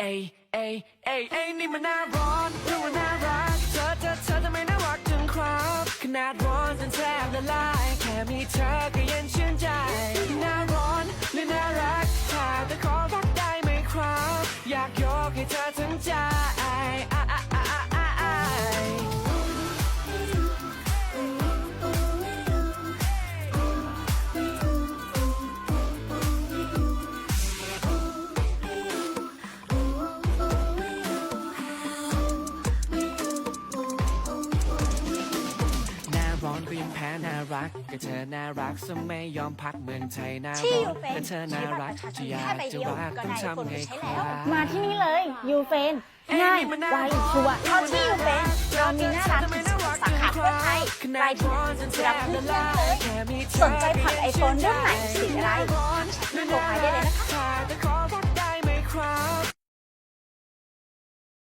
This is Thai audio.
เอ้ยเอ้ยเอ้ยเอ้ยนี่มันน่าร้อนหรือว่าน่ารัก เธอเธอเธอทำไมน่ารักจังครับขนาดร้อนจนแทบละลายแค่มีเธอก็เย็นชื่นใจน่าร้อนหรือน่ารักถ้าแต่ขอรักได้ไหมครับ อยากยกให้เธอทั้งใจอ่ ร้อนก็ยังแพ้น่ารักก็เธอน่ารักซะไม่ยอมพักเมืองไทยหน้าที่ร้ออนยู่เป็นแต่เธอน่ารักใช้จะบัตรประชาชนอยาแค่กใบจะเดียวรักก็ต้องได้ทำไงคนคใช้รัแล้วบมาที่นี่เลยยูเฟนง่ายไวชัวร์เพราะที่อยู่เป็นเรามีหน้าร้านถึงสองสาขาทั่วไทยใครที่ไหนรับเพื่อนๆเลยสนใจผ่อนไอโฟนรุ่นไหน